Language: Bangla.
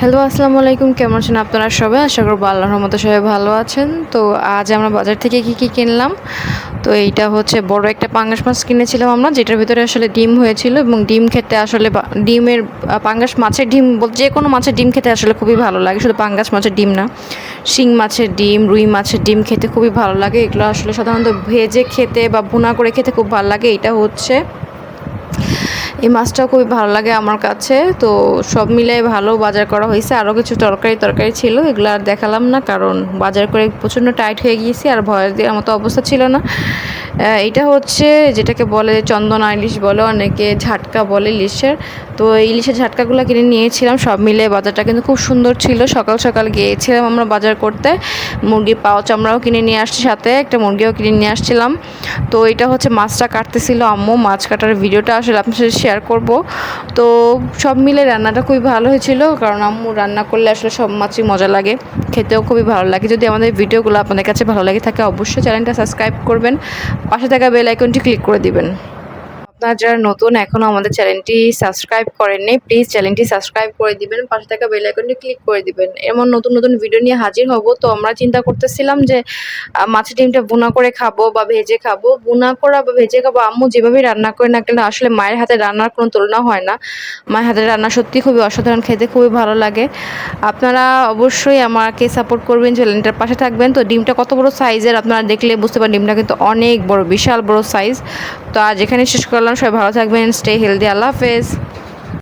হ্যালো, আসসালামু আলাইকুম। কেমন আছেন আপনারা সবাই? আশা করব আল্লাহর মতো সবাই ভালো আছেন। তো আজ আমরা বাজার থেকে কি কি কিনলাম? তো এইটা হচ্ছে বড় একটা পাঙ্গাস মাছ কিনেছিলাম আমরা, যেটার ভিতরে আসলে ডিম হয়েছিল এবং ডিম খেতে আসলে ডিমের পাঙ্গাস মাছের ডিম যে কোনো মাছের ডিম খেতে আসলে খুবই ভালো লাগে। শুধু পাঙ্গাস মাছের ডিম না, শিং মাছের ডিম, রুই মাছের ডিম খেতে খুবই ভালো লাগে। এগুলো আসলে সাধারণত ভেজে খেতে বা ভুনা করে খেতে খুব ভালো লাগে। এটা হচ্ছে এই মাছটাও খুবই ভালো লাগে আমার কাছে। তো সব মিলে ভালো বাজার করা হয়েছে। আরও কিছু তরকারি তরকারি ছিল, এগুলো আর দেখালাম না, কারণ বাজার করে প্রচণ্ড টাইট হয়ে গিয়েছি আর ভয় দেওয়ার মতো অবস্থা ছিল না। এটা হচ্ছে যেটাকে বলে চন্দনা ইলিশ বলে, অনেকে ঝাটকা বলে ইলিশের। তো ইলিশের ঝাটকাগুলো কিনে নিয়েছিলাম, সব মিলে বাজারটা কিন্তু খুব সুন্দর ছিল। সকাল সকাল গিয়েছিলাম আমরা বাজার করতে। মুরগির পাও চামড়াও কিনে নিয়ে আসছি সাথে, একটা মুরগিও কিনে নিয়ে আসছিলাম। তো এটা হচ্ছে মাছটা কাটতেছিল আম্মু, মাছ কাটার ভিডিওটা আসলে আপনার সাথে শেয়ার করব। তো সব মিলে রান্নাটা খুবই ভালো হয়েছিল, কারণ আম্মু রান্না করলে আসলে সব মাছই মজা লাগে, খেতেও খুবই ভালো লাগে। যদি আমাদের ভিডিওগুলো আপনাদের কাছে ভালো লাগে থাকে, অবশ্যই চ্যানেলটা সাবস্ক্রাইব করবেন, পাশে থাকা বেল আইকনটি ক্লিক করে দিবেন। আপনারা যারা নতুন এখনও আমাদের চ্যানেলটি সাবস্ক্রাইব করেননি প্লিজ চ্যানেলটি সাবস্ক্রাইব করে দিবেন, পাশে থাকা বেল আইকনটি ক্লিক করে দিবেন। এমন নতুন নতুন ভিডিও নিয়ে হাজির হব। তো আমরা চিন্তা করতেছিলাম যে মাছের ডিমটা ভুনা করে খাব বা ভেজে খাব। ভুনা করা বা ভেজে খাব, আম্মু যেভাবে রান্না করে না কেন, আসলে মায়ের হাতে রান্নার কোনো তুলনা হয় না। মায়ের হাতের রান্না সত্যি খুবই অসাধারণ, খেতে খুবই ভালো লাগে। আপনারা অবশ্যই আমাকে সাপোর্ট করবেন চ্যানেলটার পাশে থাকবেন। তো ডিমটা কত বড় সাইজের আপনারা দেখলে বুঝতে পারেন ডিমটা কিন্তু অনেক বড়, বিশাল বড় সাইজ তো আজ এখানে শেষ করলাম সবাই ভালো থাকবেন স্টে হেলদি আল্লাহ হাফেজ।